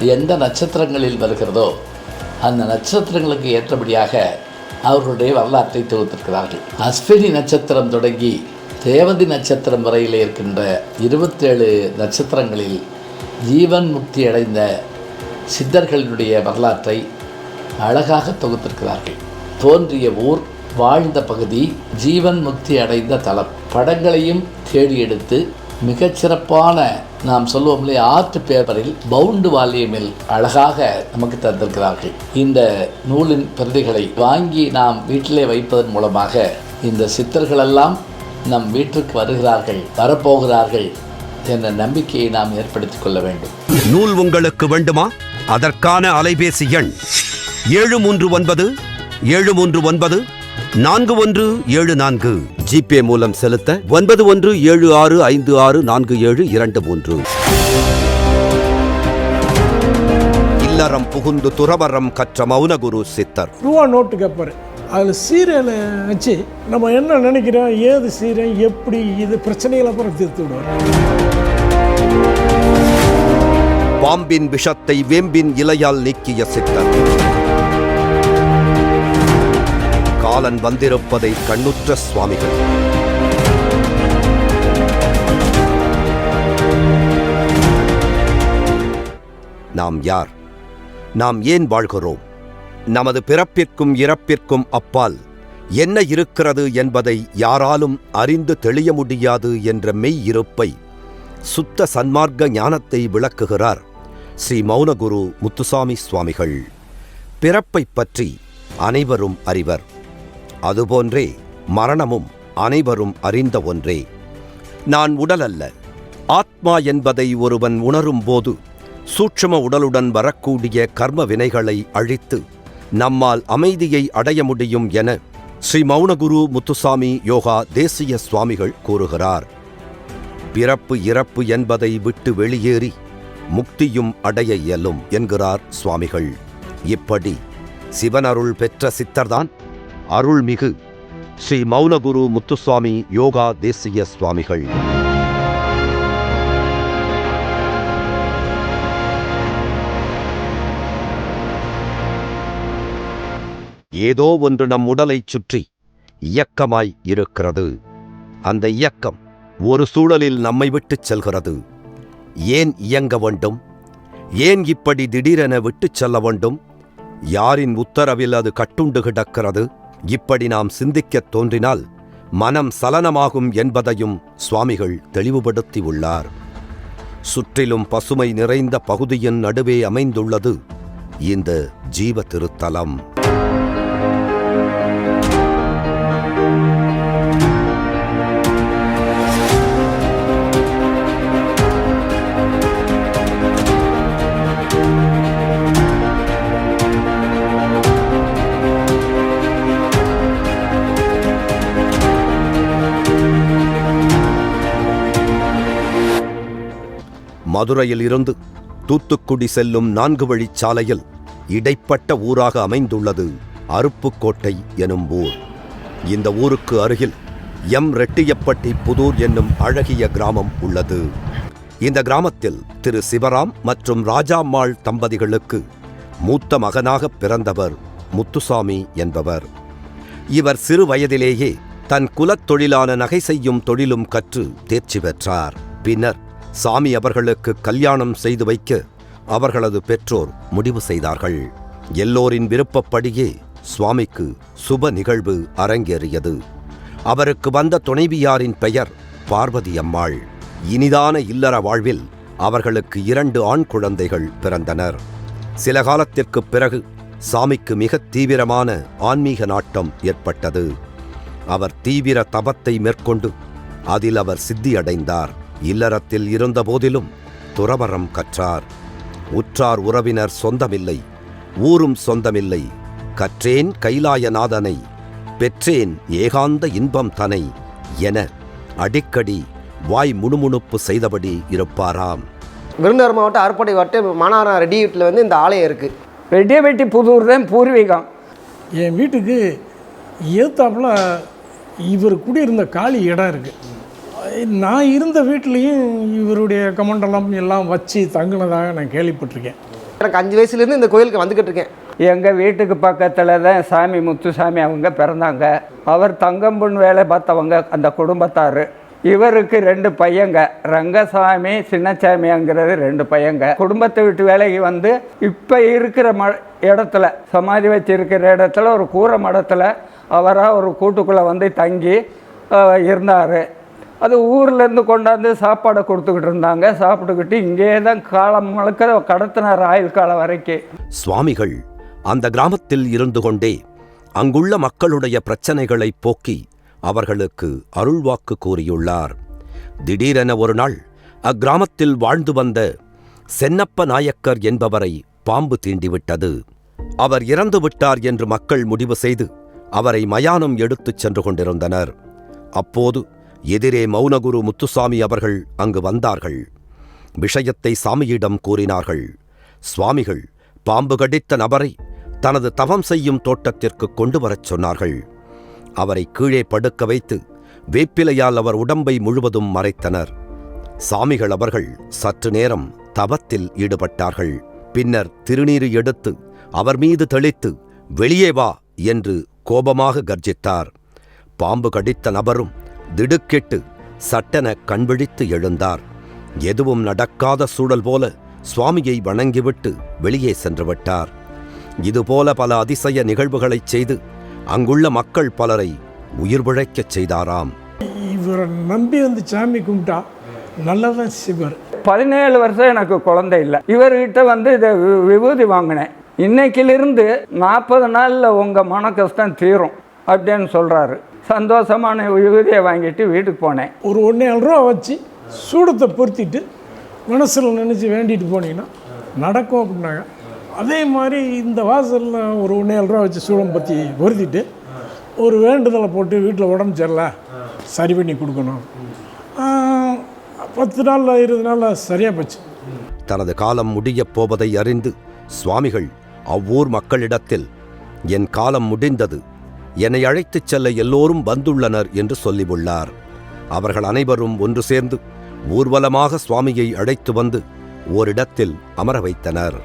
எந்த நட்சத்திரங்களில் வருகிறதோ அந்த நட்சத்திரங்களுக்கு ஏற்றபடியாக அவர்களுடைய வரலாற்றை தொகுத்திருக்கிறார்கள். அஸ்வினி நட்சத்திரம் தொடங்கி தேவதி நட்சத்திரம் வரையில் இருக்கின்ற இருபத்தேழு நட்சத்திரங்களில் ஜீவன் முக்தி அடைந்த சித்தர்களினுடைய வரலாற்றை அழகாக தொகுத்திருக்கிறார்கள். தோன்றிய ஊர் வாழ்ந்த பகுதி ஜீவன் முக்தி அடைந்த தலம். படங்களையும் தேடி எடுத்து மிகச்சிறப்பான நாம் சொல்லுவோம் இல்லையா ஆர்ட் பேப்பரில் பவுண்டு வால்யூமில் அழகாக நமக்கு தந்திருக்கிறார்கள். இந்த நூலின் பிரதிகளை வாங்கி நாம் வீட்டிலே வைப்பதன் மூலமாக இந்த சித்தர்களெல்லாம் நம் வீட்டிற்கு வருகிறார்கள் வரப்போகிறார்கள் என்ற நம்பிக்கையை நாம் ஏற்படுத்திக் கொள்ள வேண்டும். நூல் உங்களுக்கு வேண்டுமா? அதற்கான அலைபேசி எண் ஏழு மூன்று ஒன்பது ஏழு மூன்று ஒன்பது நான்கு ஒன்று ஏழு நான்கு. ஜிபே மூலம் செலுத்த ஒன்பது ஒன்று ஏழு ஆறு ஐந்து ஆறு நான்கு ஏழு இரண்டு மூன்று. இல்லறம் புகுந்து துறவரம் கற்ற மௌனகுரு சித்தர். ரூபா நோட்டு கேட்பாரு அதில் சீரியலை வச்சு நம்ம என்ன நினைக்கிறோம் ஏது சீரியல் எப்படி இது பிரச்சனைகளை அப்புறம் தீர்த்து விடுவார். பாம்பின் விஷத்தை வேம்பின் இலையால் நீக்கிய சித்தர். காலன் வந்திருப்பதை கண்ணுற்ற சுவாமிகள். நாம் யார்? நாம் ஏன் வாழ்கிறோம்? நமது பிறப்பிற்கும் இறப்பிற்கும் அப்பால் என்ன இருக்கிறது என்பதை யாராலும் அறிந்து தெளிய முடியாது என்ற மெய் இருப்பை சுத்த சன்மார்க்க ஞானத்தை விளக்குகிறார் ஸ்ரீ மௌனகுரு முத்துசாமி சுவாமிகள். பிறப்பைப் பற்றி அனைவரும் அறிவர். அதுபோன்றே மரணமும் அனைவரும் அறிந்த ஒன்றே. நான் உடல் அல்ல ஆத்மா என்பதை ஒருவன் உணரும் போது சூட்சும உடலுடன் வரக்கூடிய கர்ம வினைகளை அழித்து நம்மால் அமைதியை அடைய முடியும் என ஸ்ரீ மௌனகுரு முத்துசாமி யோகா தேசிய சுவாமிகள் கூறுகிறார். பிறப்பு இறப்பு என்பதை விட்டு வெளியேறி முக்தியும் அடைய இயலும் என்கிறார் சுவாமிகள். இப்படி சிவனருள் பெற்ற சித்தர்தான் அருள்மிகு ஸ்ரீ மௌனகுரு முத்துசுவாமி யோகா தேசிய சுவாமிகள். ஏதோ ஒன்று நம் உடலைச் சுற்றி இயக்கமாய் இருக்கிறது. அந்த இயக்கம் ஒரு சூழலில் நம்மை விட்டுச் செல்கிறது. ஏன் இயங்க வேண்டும்? ஏன் இப்படி திடீரென விட்டுச் செல்ல வேண்டும்? யாரின் உத்தரவில் அது கட்டுண்டு கிடக்கிறது? இப்படி நாம் சிந்திக்கத் தோன்றினால் மனம் சலனமாகும் என்பதையும் சுவாமிகள் தெளிவுபடுத்தி உள்ளார். சுற்றிலும் பசுமை நிறைந்த பகுதியின் நடுவே அமைந்துள்ளது இந்த ஜீவ திருத்தலம். மதுரையில் இருந்து தூத்துக்குடி செல்லும் நான்கு வழிச் சாலையில் இடைப்பட்ட ஊராக அமைந்துள்ளது அருப்புக்கோட்டை எனும் ஊர். இந்த ஊருக்கு அருகில் எம். ரெட்டியப்பட்டி புதூர் என்னும் அழகிய கிராமம் உள்ளது. இந்த கிராமத்தில் திரு. சிவராம் மற்றும் ராஜாம்மாள் தம்பதிகளுக்கு மூத்த மகனாக பிறந்தவர் முத்துசாமி என்பவர். இவர் சிறு வயதிலேயே தன் குலத் தொழிலான நகை செய்யும் தொழிலும் கற்று தேர்ச்சி பெற்றார். பின்னர் சாமி அவர்களுக்கு கல்யாணம் செய்து வைக்க அவர்களது பெற்றோர் முடிவு செய்தார்கள். எல்லோரின் விருப்பப்படியே சுவாமிக்கு சுப நிகழ்வு அரங்கேறியது. அவருக்கு வந்த துணைவியாரின் பெயர் பார்வதி அம்மாள். இனிதான இல்லற வாழ்வில் அவர்களுக்கு இரண்டு ஆண் குழந்தைகள் பிறந்தனர். சில காலத்திற்குப் பிறகு சாமிக்கு மிக தீவிரமான ஆன்மீக நாட்டம் ஏற்பட்டது. அவர் தீவிர தபத்தை மேற்கொண்டு அதில் அவர் சித்தியடைந்தார். இல்லறத்தில் இருந்தபோதிலும் துறவரம் கற்றார். உற்றார் உறவினர் சொந்தமில்லை ஊரும் சொந்தமில்லை. கற்றேன் கைலாயநாதனை பெற்றேன் ஏகாந்த இன்பம் தனை என அடிக்கடி வாய் முணுமுணுப்பு செய்தபடி இருப்பாராம். விருதுநகர் மாவட்டம் அருப்படை வட்டம் மானாரம் ரெட்டி வீட்டில் வந்து இந்த ஆலயம் இருக்குது ரெட்டியபெட்டி புதூர் தான் பூர்வீகம். என் வீட்டுக்கு ஏத்தாப்புல இவர் குடியிருந்த காலி இடம் இருக்குது நான் இருந்த வீட்லேயும் இவருடைய கமண்டலம் எல்லாம் வச்சு தங்கினதாக நான் கேள்விப்பட்டிருக்கேன். எனக்கு அஞ்சு வயசுலேருந்து இந்த கோயிலுக்கு வந்துக்கிட்டு இருக்கேன். எங்கள் வீட்டுக்கு பக்கத்தில் தான் சாமி முத்துசாமி அவங்க பிறந்தாங்க. அவர் தங்கம்பொன் வேலை பார்த்தவங்க அந்த குடும்பத்தார். இவருக்கு ரெண்டு பையங்க. ரங்கசாமி சின்னசாமிங்கிறது ரெண்டு பையங்க. குடும்பத்தை விட்டு வேலைக்கு வந்து இப்போ இருக்கிற ம இடத்துல சமாதி வச்சிருக்கிற இடத்துல ஒரு கூரை மடத்தில் அவராக ஒரு கூட்டுக்குள்ளே வந்து தங்கி இருந்தார். அது ஊர்லேருந்து கொண்டாந்து சாப்பாடை கொடுத்துக்கிட்டு இருந்தாங்க. சாப்பிட்டுக்கிட்டு இங்கே தான் காலம் முழுக்க கடத்தினார் ஆயுள் காலம் வரைக்கும் சுவாமிகள் அந்த கிராமத்தில் இருந்து கொண்டே அங்குள்ள மக்களுடைய பிரச்சனைகளை போக்கி அவர்களுக்கு அருள்வாக்கு கூறியுள்ளார். திடீரென ஒரு நாள் அக்கிராமத்தில் வாழ்ந்து வந்த சென்னப்ப நாயக்கர் என்பவரை பாம்பு தீண்டிவிட்டது. அவர் இறந்து விட்டார் என்று மக்கள் முடிவு செய்து அவரை மயானம் எடுத்துச் சென்று கொண்டிருந்தனர். அப்போது எதிரே மௌனகுரு முத்துசாமி அவர்கள் அங்கு வந்தார்கள். விஷயத்தை சாமியிடம் கூறினார்கள். சுவாமிகள் பாம்பு கடித்த நபரை தனது தவம் செய்யும் தோட்டத்திற்கு கொண்டு வரச் சொன்னார்கள். அவரை கீழே படுக்க வைத்து வேப்பிலையால் அவர் உடம்பை முழுவதும் மறைத்தனர். சாமிகள் அவர்கள் சற்று நேரம் தவத்தில் ஈடுபட்டார்கள். பின்னர் திருநீர் எடுத்து அவர் மீது தெளித்து வெளியே வா என்று கோபமாக கர்ஜித்தார். பாம்பு கடித்த நபரும் திடுக்கிட்டு சட்டென கண்விழித்து எழுந்தார். எதுவும் நடக்காத சூழல் போல சுவாமியை வணங்கிவிட்டு வெளியே சென்று விட்டார். இதுபோல பல அதிசய நிகழ்வுகளைச் செய்து அங்குள்ள மக்கள் பலரை உயிர் பிழைக்கச் செய்தாராம். இவரை நம்பி வந்து சாமி கும்பிட்டா நல்லதான் செய்வார். பதினேழு வருஷம் எனக்கு குழந்தை இல்லை. இவர்கிட்ட வந்து இதை வி- விபூதி வாங்கினேன். இன்னைக்கிலிருந்து நாற்பது நாளில் உங்கள் மன கஷ்டம் தீரும் அப்படின்னு சொல்கிறாரு சந்தோஷமான விபூதியை வாங்கிட்டு வீட்டுக்கு போனேன். ஒரு ஒன்றே ரூபா வச்சு சூடத்தை பொருத்திட்டு மனசில் நினச்சி வேண்டிட்டு போனீங்கன்னா நடக்கும் அப்படின்னாங்க. அதே மாதிரி இந்த வாசலில் ஒரு ஒன்றே ரூபா வச்சு சூடம் பற்றி பொருத்திட்டு ஒரு வேண்டுதலை போட்டு வீட்டில் உடம்பு சரியில்ல சரி பண்ணி கொடுக்கணும். பத்து நாளில் இருபது நாளில் சரியாக போச்சு. தனது காலம் முடியப் போவதை அறிந்து சுவாமிகள் அவ்வூர் மக்களிடத்தில் என் காலம் முடிந்தது. என்னை அழைத்துச் செல்ல எல்லோரும் வந்துள்ளனர் என்று சொல்லியுள்ளார். அவர்கள் அனைவரும் ஒன்று சேர்ந்து ஊர்வலமாக சுவாமியை அழைத்து வந்து ஓரிடத்தில் அமர வைத்தனர்.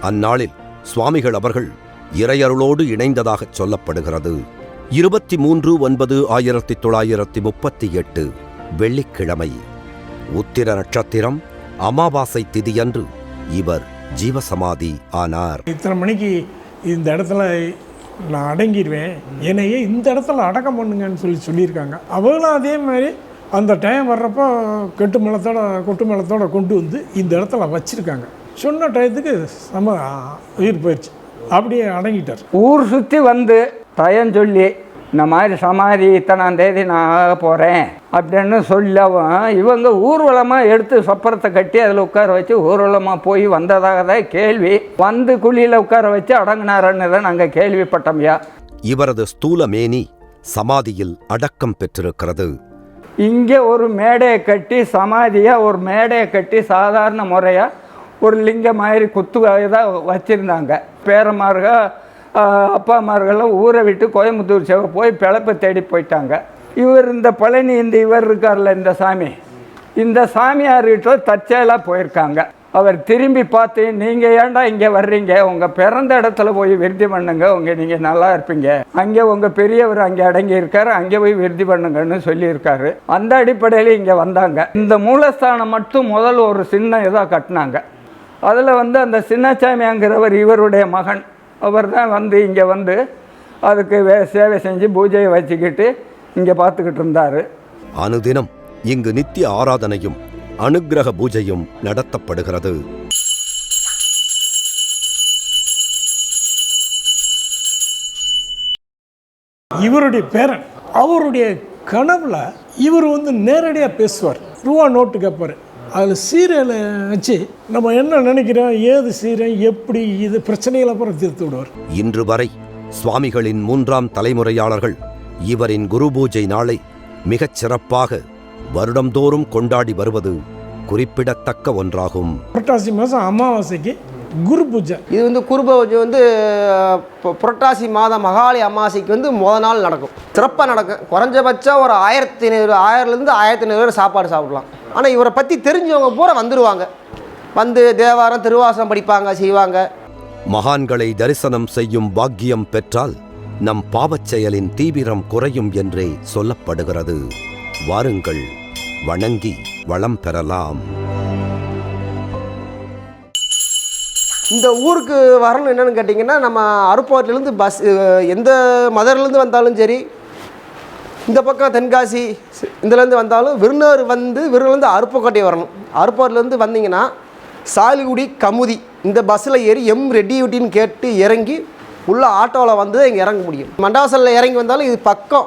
அந்நாளில் சுவாமிகள் அவர்கள் இறையருளோடு இணைந்ததாகச் சொல்லப்படுகிறது. இருபத்தி மூன்று ஒன்பது ஆயிரத்தி தொள்ளாயிரத்தி முப்பத்தி எட்டு வெள்ளிக்கிழமை. உத்திர நட்சத்திரம் அமாவாசை திதியன்று இவர் ஜீவசமாதி ஆனார். இத்தனை மணிக்கு இந்த இடத்துல நான் அடங்கிடுவேன். என்னையே இந்த இடத்துல அடக்கம் பண்ணுங்கன்னு சொல்லி சொல்லியிருக்காங்க. அவங்களும் அதே மாதிரி அந்த டைம் வர்றப்போ கெட்டு மலத்தோட கொட்டு மலத்தோட கொண்டு வந்து இந்த இடத்துல வச்சுருக்காங்க. சொன்ன டயத்துக்கு நம்ம உயிர் போயிடுச்சு. அப்படியே அடங்கிட்டார். ஊர் சுற்றி வந்து டயம் சொல்லி இந்த மாதிரி சமாதி இத்தனாம் தேதி நான் ஆக போகிறேன் அப்படின்னு சொல்லவும் இவங்க ஊர்வலமாக எடுத்து சப்பரத்தை கட்டி அதில் உட்கார வச்சு ஊர்வலமாக போய் வந்ததாக தான் கேள்வி. வந்து குழியில் உட்கார வச்சு அடங்கினாரன்னு தான் நாங்கள் கேள்விப்பட்டோம்யா இவரது ஸ்தூல மேனி சமாதியில் அடக்கம் பெற்றிருக்கிறது. இங்கே ஒரு மேடையை கட்டி சமாதியாக ஒரு மேடையை கட்டி சாதாரண முறையாக ஒரு லிங்க மாதிரி குத்து தான் வச்சுருந்தாங்க. அப்பா அம்மார்கள்லாம் ஊரை விட்டு கோயம்புத்தூர் சேவை போய் பிழப்பை தேடி போயிட்டாங்க. இவர் இந்த பழனி இந்த இவர் இருக்கார்ல இந்த சாமி. இந்த சாமியார்கிட்ட தற்செயலாக போயிருக்காங்க. அவர் திரும்பி பார்த்து நீங்கள் ஏன்டா இங்கே வர்றீங்க? உங்கள் பிறந்த இடத்துல போய் விருதி பண்ணுங்க. உங்கள் நீங்கள் நல்லா இருப்பீங்க. அங்கே உங்கள் பெரியவர் அங்கே அடங்கி இருக்காரு அங்கே போய் விருதி பண்ணுங்கன்னு சொல்லியிருக்காரு. அந்த அடிப்படையில் இங்கே வந்தாங்க. இந்த மூலஸ்தானம் மட்டும் முதல் ஒரு சின்ன இதாக கட்டினாங்க. அதில் வந்து அந்த சின்னசாமியாங்கிறவர் இவருடைய மகன். அவர் தான் வந்து இங்கே வந்து அதுக்கு வே சேவை செஞ்சு பூஜையை வச்சுக்கிட்டு இங்கே பார்த்துக்கிட்டு இருந்தார். அனுதினம் இங்கு நித்திய ஆராதனையும் அனுக்கிரக பூஜையும் நடத்தப்படுகிறது. இவருடைய பேரன் அவருடைய கனவுல இவர் வந்து நேரடியாக பேசுவார். ரூபா நோட்டு கேட்பார் அதில் சீரியலை வச்சு நம்ம என்ன நினைக்கிறோம்? ஏது சீரன்? எப்படி இது? பிரச்சனைகளை அப்புறம் தீர்த்து விடுவார். இன்று வரை சுவாமிகளின் மூன்றாம் தலைமுறையாளர்கள் இவரின் குரு பூஜை நாளை மிகச் சிறப்பாக வருடந்தோறும் கொண்டாடி வருவது குறிப்பிடத்தக்க ஒன்றாகும். புரட்டாசி மாதம் அமாவாசைக்கு குரு பூஜை. இது வந்து குருப பூஜை வந்து புரட்டாசி மாதம் மகாலி அமாவாசைக்கு வந்து முத நாள் நடக்கும். சிறப்பாக நடக்கும். குறைஞ்சபட்சம் ஒரு ஆயிரத்தி ஐநூறு ஆயிரத்துலேருந்து ஆயிரத்தி ஐநூறு சாப்பாடு சாப்பிடலாம். ஆனால் இவரை பற்றி தெரிஞ்சவங்க பூரா வந்துடுவாங்க வந்து தேவாரம் திருவாசனம் படிப்பாங்க செய்வாங்க. மகான்களை தரிசனம் செய்யும் பாக்கியம் பெற்றால் நம் பாவச் செயலின் தீவிரம் குறையும் என்றே சொல்லப்படுகிறது. வாருங்கள் வணங்கி வளம் பெறலாம். இந்த ஊருக்கு வரணும் என்னன்னு கேட்டிங்கன்னா நம்ம அருப்பாட்டிலேருந்து பஸ் எந்த மதுரையிலேருந்து வந்தாலும் சரி இந்த பக்கம் தென்காசி இதுலேருந்து வந்தாலும் விருந்தர் வந்து விருதுலேருந்து அருப்புக்கோட்டை வரணும். அருப்பாட்டிலேருந்து வந்தீங்கன்னா சாலிகுடி கமுதி இந்த பஸ்ஸில் ஏறி எம் ரெட்டியூட்டின்னு கேட்டு இறங்கி உள்ள ஆட்டோவில் வந்து இங்கே இறங்க முடியும். மண்டாசலில் இறங்கி வந்தாலும் இது பக்கம்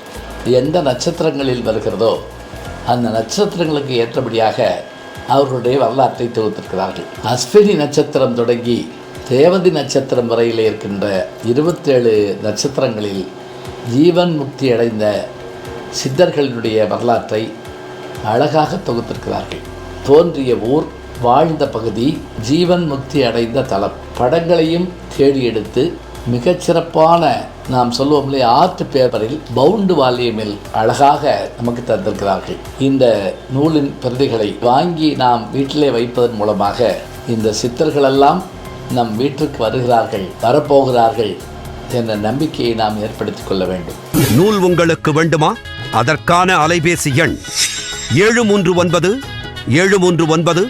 எந்த நட்சத்திரங்களில் வருகிறதோ அந்த நட்சத்திரங்களுக்கு ஏற்றபடியாக அவர்களுடைய வரலாற்றை தொகுத்திருக்கிறார்கள். அஸ்வினி நட்சத்திரம் தொடங்கி தேவதி நட்சத்திரம் வரையில் இருக்கின்ற இருபத்தேழு நட்சத்திரங்களில் ஜீவன் முக்தி அடைந்த சித்தர்களினுடைய வரலாற்றை அழகாக தொகுத்திருக்கிறார்கள். தோன்றிய ஊர் வாழ்ந்த பகுதி ஜீவன் முக்தி அடைந்த தலம். படங்களையும் தேடி எடுத்து மிகச்சிறப்பான நாம் சொல்லுவோம் இல்லையா ஆர்ட் பேப்பரில் பவுண்டு வால்யூமில் அழகாக நமக்கு தந்திருக்கிறார்கள். இந்த நூலின் பிரதிகளை வாங்கி நாம் வீட்டிலே வைப்பதன் மூலமாக இந்த சித்தர்களெல்லாம் நம் வீட்டிற்கு வருகிறார்கள் வரப்போகிறார்கள் என்ற நம்பிக்கையை நாம் ஏற்படுத்திக் கொள்ள வேண்டும். நூல் உங்களுக்கு வேண்டுமா? அதற்கான அலைபேசி எண் ஏழு மூன்று ஒன்பது ஏழு மூன்று ஒன்பது